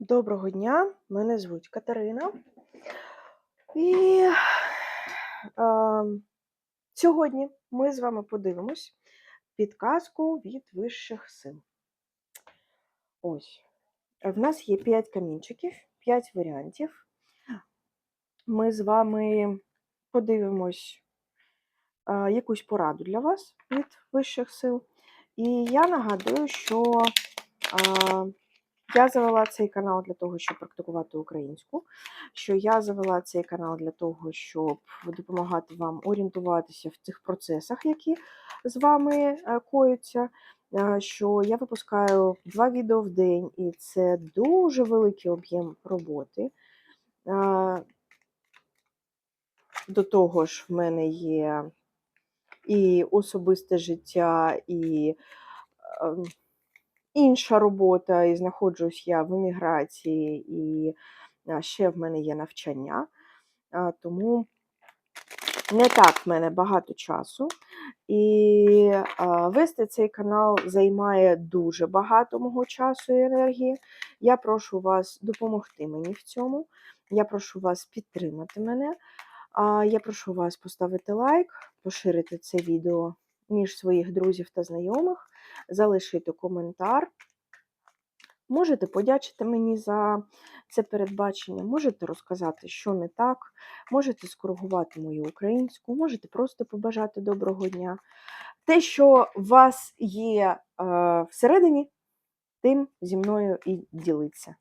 Доброго дня, мене звуть Катерина. І е, сьогодні ми з вами подивимось підказку від вищих сил. Ось. В нас є 5 камінчиків, 5 варіантів. Ми з вами подивимось е, якусь пораду для вас від вищих сил. І я нагадую, що. Е, я завела цей канал для того, щоб практикувати українську, що я завела цей канал для того, щоб допомагати вам орієнтуватися в цих процесах, які з вами е, коються. Е, що я випускаю два відео в день, і це дуже великий об'єм роботи. Е, до того ж, в мене є і особисте життя, і ем, інша робота, і знаходжусь я в еміграції, і ще в мене є навчання, тому не так в мене багато часу. І вести цей канал займає дуже багато мого часу і енергії. Я прошу вас допомогти мені в цьому. Я прошу вас підтримати мене. Я прошу вас поставити лайк, поширити це відео між своїх друзів та знайомих, залишити коментар. Можете подячити мені за це передбачення, можете розказати, що не так, можете скоригувати мою українську, можете просто побажати доброго дня. Те, що у вас є е, всередині, тим зі мною і ділиться.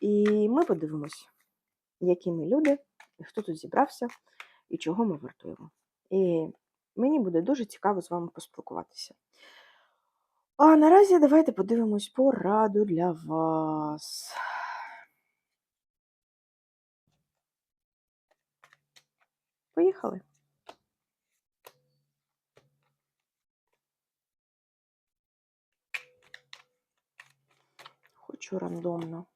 І ми подивимось, які ми люди, і хто тут зібрався, і чого ми вартуємо. І Мені буде дуже цікаво з вами поспілкуватися. А наразі давайте подивимось пораду для вас. Поїхали. Хочу рандомно.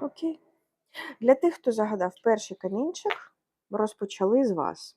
Окей. Для тих, хто загадав перший камінчик, розпочали з вас.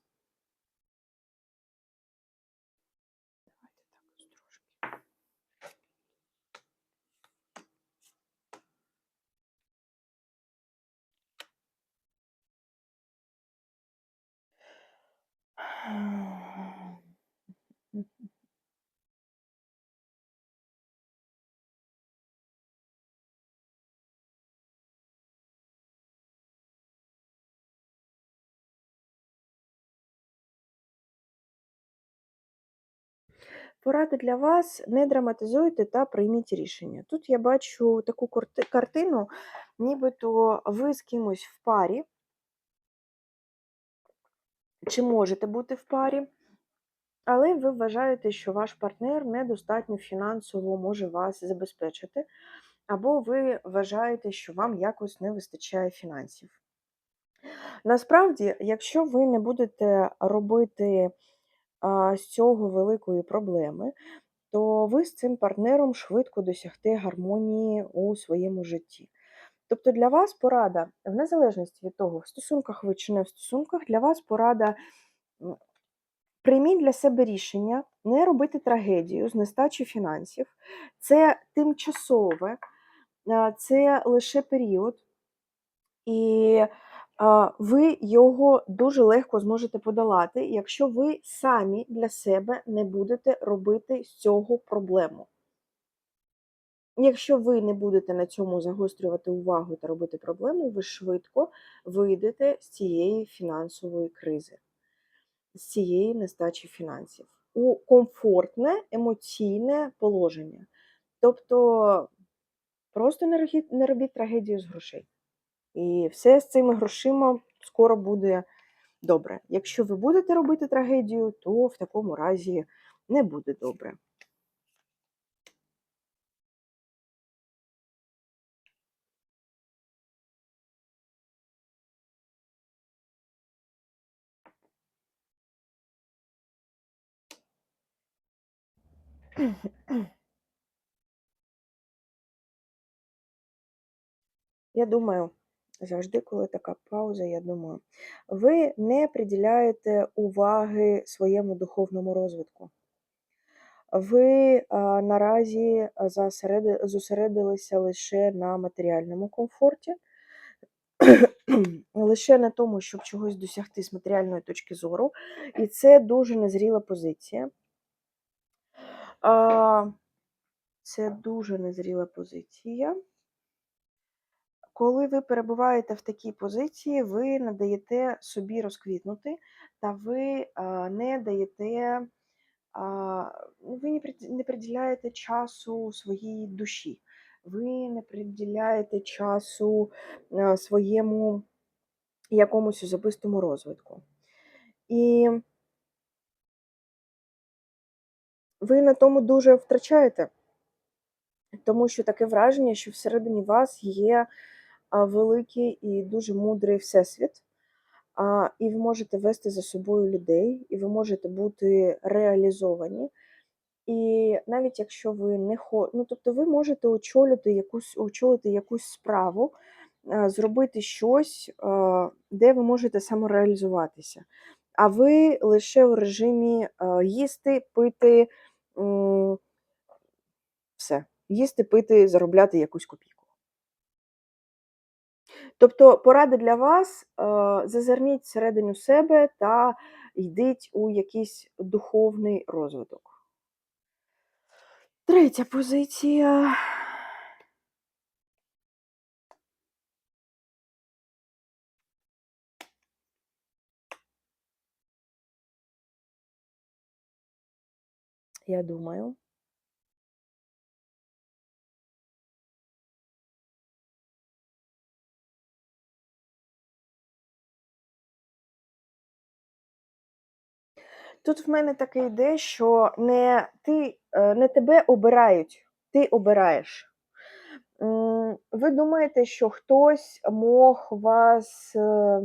Порада для вас: не драматизуйте та прийміть рішення. Тут я бачу таку картину, нібито ви з кимось в парі, чи можете бути в парі, але ви вважаєте, що ваш партнер недостатньо фінансово може вас забезпечити, або ви вважаєте, що вам якось не вистачає фінансів. Насправді, якщо ви не будете робити з цього великої проблеми, то ви з цим партнером швидко досягти гармонії у своєму житті. Тобто для вас порада, в незалежності від того, в стосунках ви чи не в стосунках, для вас порада прийміть для себе рішення не робити трагедію з нестачі фінансів. Це тимчасове, це лише період. І ви його дуже легко зможете подолати, якщо ви самі для себе не будете робити з цього проблему. Якщо ви не будете на цьому загострювати увагу та робити проблему, ви швидко вийдете з цієї фінансової кризи, з цієї нестачі фінансів у комфортне емоційне положення. Тобто просто не робіть трагедію з грошей. І все з цими грошима скоро буде добре. Якщо ви будете робити трагедію, то в такому разі не буде добре. Я думаю завжди, коли така пауза, я думаю, ви не приділяєте уваги своєму духовному розвитку. Ви а, наразі засереди, зосередилися лише на матеріальному комфорті, лише на тому, щоб чогось досягти з матеріальної точки зору. І це дуже незріла позиція. А, Це дуже незріла позиція. Коли ви перебуваєте в такій позиції, ви не даєте собі розквітнути, та ви не даєте, ну, ви не приділяєте часу своїй душі, ви не приділяєте часу своєму якомусь особистому розвитку. І ви на тому дуже втрачаєте, тому що таке враження, що всередині вас є великий і дуже мудрий всесвіт. І ви можете вести за собою людей, і ви можете бути реалізовані. І навіть якщо ви не хо... ну, тобто ви можете очолити якусь, очолити якусь справу, е, зробити щось, е, де ви можете самореалізуватися. А ви лише у режимі е, їсти, пити, все. Їсти, пити, заробляти якусь копійку. Тобто порада для вас: е, зазирніть всередину себе та йдіть у якийсь духовний розвиток. Третя позиція. Я думаю. Тут в мене таке йде, що не ти, е, не тебе обирають, ти обираєш. Ви думаєте, що хтось мог вас, е,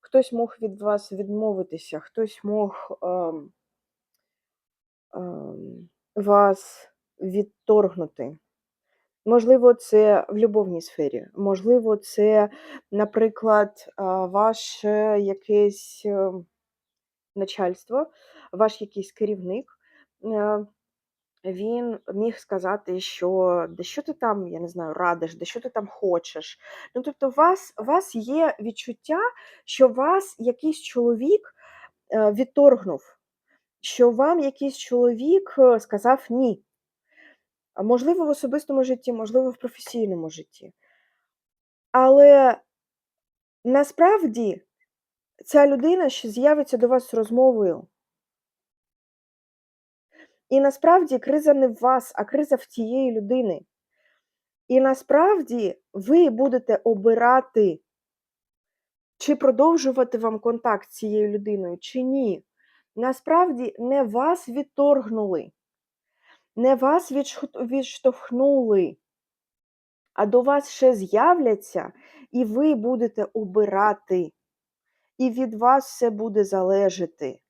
хтось мог від вас відмовитися, хтось мог ем, ем, вас відторгнути. Можливо, це в любовній сфері, можливо, це, наприклад, а, ваше якесь е, начальство, ваш якийсь керівник. Е, Він міг сказати, що де що ти там, я не знаю, радиш, де що ти там хочеш. Ну, тобто, у вас, у вас є відчуття, що вас якийсь чоловік е, відторгнув, що вам якийсь чоловік е, сказав ні. Можливо, в особистому житті, можливо, в професійному житті. Але насправді ця людина ще з'явиться до вас з розмовою. І насправді криза не в вас, а криза в тієї людини. І насправді ви будете обирати, чи продовжувати вам контакт з цією людиною, чи ні. Насправді не вас відторгнули, не вас відштовхнули, а до вас ще з'являться, і ви будете обирати. І від вас все буде залежати.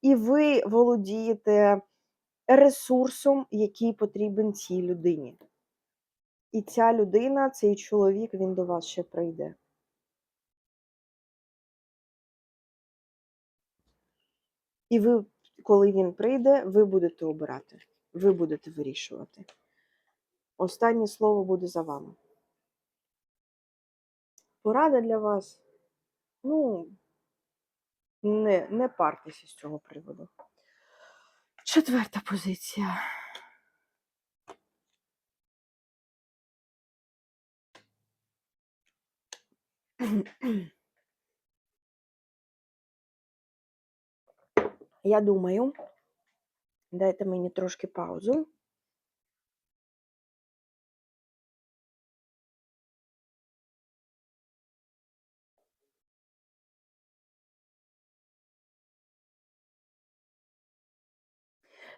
І ви володієте ресурсом, який потрібен цій людині. І ця людина, цей чоловік, він до вас ще прийде. І ви, коли він прийде, ви будете обирати, ви будете вирішувати. Останнє слово буде за вами. Порада для вас. Ну, не, не партеся з цього приводу. Четверта позиція. Я думаю, дайте мені трошки паузу.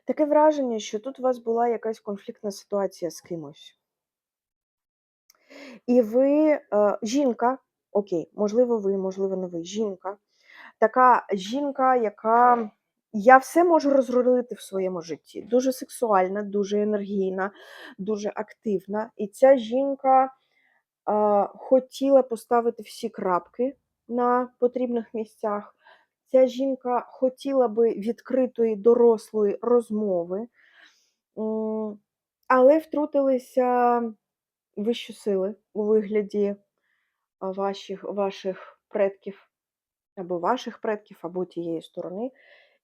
Таке враження, що тут у вас була якась конфліктна ситуація з кимось. І ви, е, жінка, окей, можливо, ви, можливо, не ви, жінка. Така жінка, яка я все можу розрулити в своєму житті. Дуже сексуальна, дуже енергійна, дуже активна. І ця жінка а, хотіла поставити всі крапки на потрібних місцях. Ця жінка хотіла би відкритої дорослої розмови, але втрутилися вищі сили у вигляді ваших, ваших предків, або ваших предків, або тієї сторони.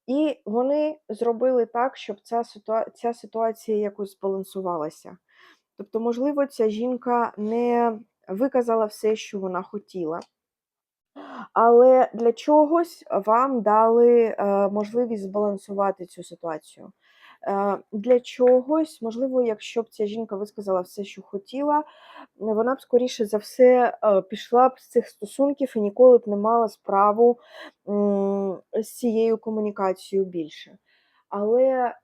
І вони зробили так, щоб ця ситуа ця ситуація якось збалансувалася. Тобто, можливо, ця жінка не виказала все, що вона хотіла. Але для чогось вам дали е, можливість збалансувати цю ситуацію. Е, для чогось, можливо, якщо б ця жінка висказала все, що хотіла, вона б скоріше за все е, пішла б з цих стосунків і ніколи б не мала справу з цією комунікацією більше. Але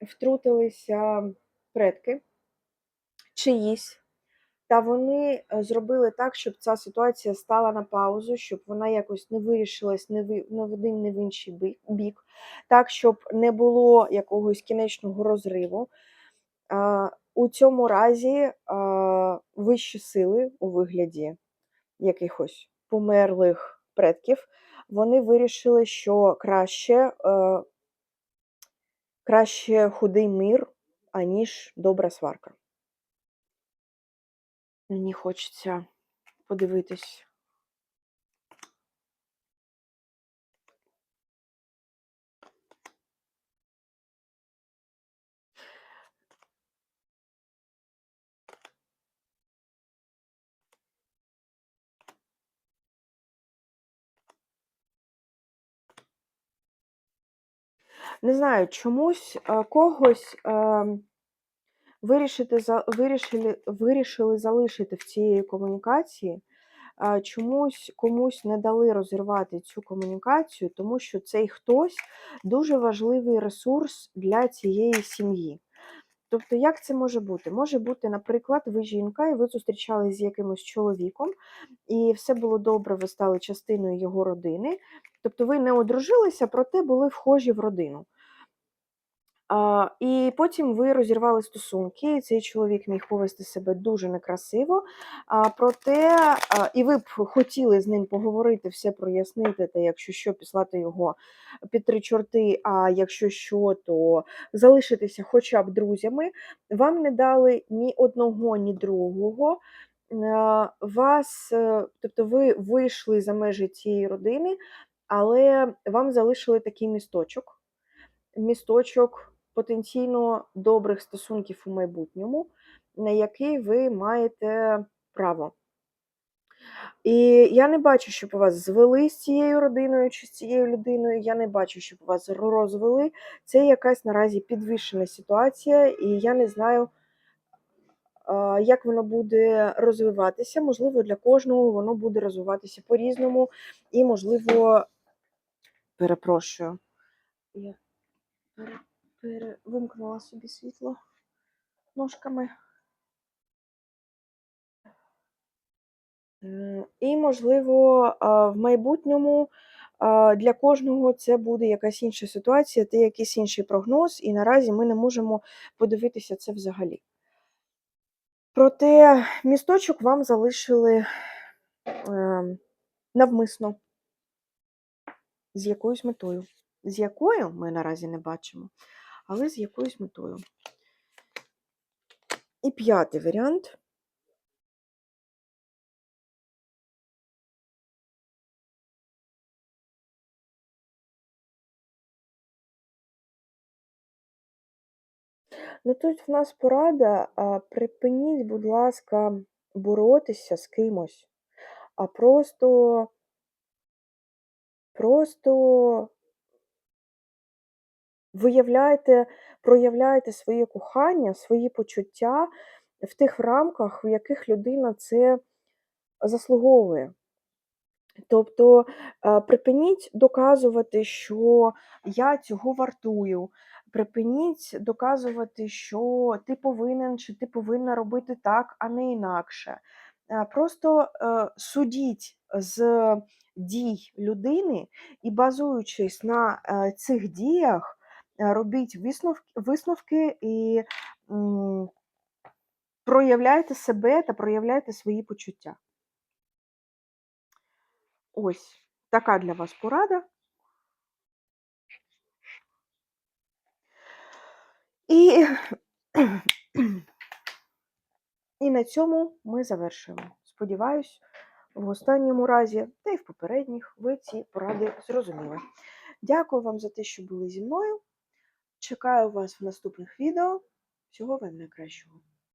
втрутилися предки чиїсь. Та вони е, зробили так, щоб ця ситуація стала на паузу, щоб вона якось не вирішилась не в один, не в інший бік, так, щоб не було якогось кінечного розриву. У цьому разі вищі сили у вигляді якихось померлих предків, вони вирішили, що краще, е, краще худий мир, аніж добра сварка. Мені хочеться подивитись. Не знаю, чомусь когось е, вирішити, вирішили, вирішили залишити в цієї комунікації, чомусь комусь не дали розірвати цю комунікацію, тому що цей хтось дуже важливий ресурс для цієї сім'ї. Тобто, як це може бути? Може бути, наприклад, ви жінка, і ви зустрічались з якимось чоловіком, і все було добре, ви стали частиною його родини. Тобто ви не одружилися, проте були вхожі в родину. А, І потім ви розірвали стосунки, і цей чоловік міг повести себе дуже некрасиво. А, Проте, а, і ви б хотіли з ним поговорити, все прояснити, та якщо що, післати його під три чорти, а якщо що, то залишитися хоча б друзями. Вам не дали ні одного, ні другого. Вас, е, тобто ви вийшли за межі цієї родини, але вам залишили такий місточок. Місточок потенційно добрих стосунків у майбутньому, на який ви маєте право. І я не бачу, щоб у вас звели з цією родиною чи з цією людиною. Я не бачу, щоб вас розвели. Це якась наразі підвищена ситуація, і я не знаю, як воно буде розвиватися. Можливо, для кожного воно буде розвиватися по-різному. І, можливо, перепрошую. Я перевимкнула собі світло ножками. І, можливо, в майбутньому для кожного це буде якась інша ситуація, це якийсь інший прогноз, і наразі ми не можемо подивитися це взагалі. Проте місточок вам залишили ем, навмисно, з якоюсь метою. З якою ми наразі не бачимо але з якоюсь метою. І п'ятий варіант. Ну тут в нас порада, припиніть, будь ласка, боротися з кимось, а просто, просто виявляєте, проявляєте своє кохання, свої почуття в тих рамках, в яких людина це заслуговує. Тобто е, припиніть доказувати, що я цього вартую. Припиніть доказувати, що ти повинен чи ти повинна робити так, а не інакше. Е, просто е, судіть з дій людини і, базуючись на цих діях, робіть висновки, висновки і проявляйте себе та проявляйте свої почуття. Ось така для вас порада. І, і на цьому ми завершуємо. Сподіваюсь, в останньому разі, та й в попередніх, ви ці поради зрозуміли. Дякую вам за те, що були зі мною. Чекаю вас в наступних відео. Всього вам найкращого.